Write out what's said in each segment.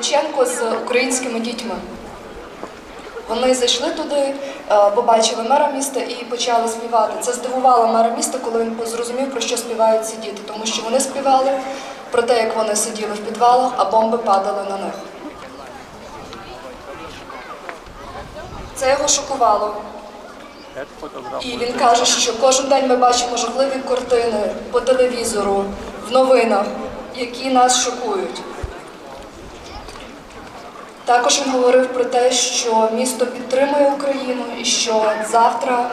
Дяченко з українськими дітьми. Вони зайшли туди, е, побачили мера міста і почали співати. Це здивувало мера міста, коли він зрозумів, про що співають ці діти, тому що вони співали про те, як вони сиділи в підвалах, а бомби падали на них. Це його шокувало. І він каже, що кожен день ми бачимо жахливі картини по телевізору, в новинах, які нас шокують. Також він говорив про те, що місто підтримує Україну і що завтра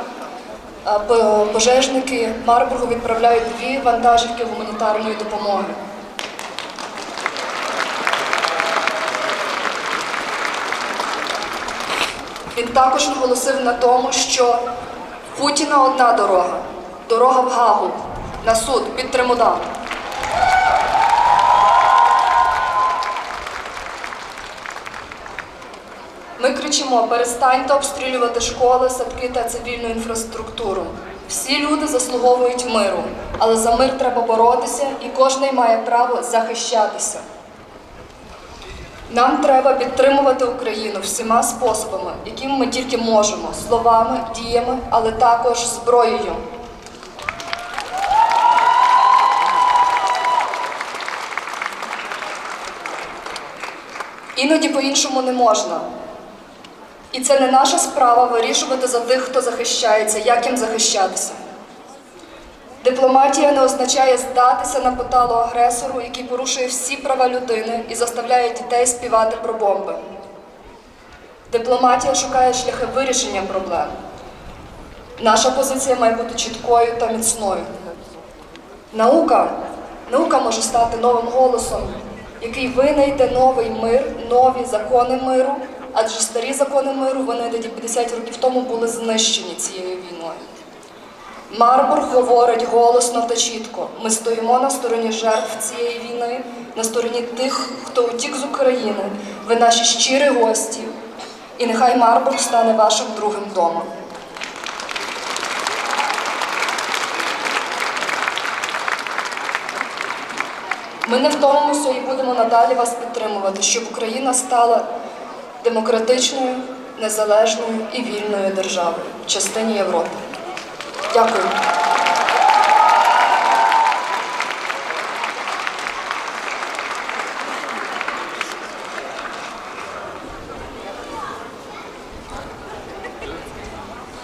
е, пожежники Марбургу відправляють дві вантажівки гуманітарної допомоги. Він також наголосив на тому, що Путіна одна дорога дорога в Гагу, на суд під Тримудан. Ми кричимо: перестаньте обстрілювати школи, садки та цивільну інфраструктуру. Всі люди заслуговують миру, але за мир треба боротися, і кожен має право захищатися. Нам треба підтримувати Україну всіма способами, якими ми тільки можемо словами, діями, але також зброєю. Іноді по-іншому не можна. І це не наша справа вирішувати за тих, хто захищається, як їм захищатися. Дипломатія не означає здатися на поталу агресору, який порушує всі права людини і заставляє дітей співати про бомби. Дипломатія шукає шляхи вирішення проблем. Наша позиція має бути чіткою та міцною. Наука, наука може стати новим голосом, який винайде новий мир, нові закони миру, адже старі закони миру, винайдені 50 років тому, були знищені цією війною. Марбург говорить голосно та чітко. Ми стоїмо на стороні жертв цієї війни, на стороні тих, хто утік з України. Ви наші щирі гості. І нехай Марбург стане вашим другим домом. Ми не втомимося і будемо надалі вас підтримувати, щоб Україна стала демократичною, незалежною і вільною державою в частині Європи. Дякую.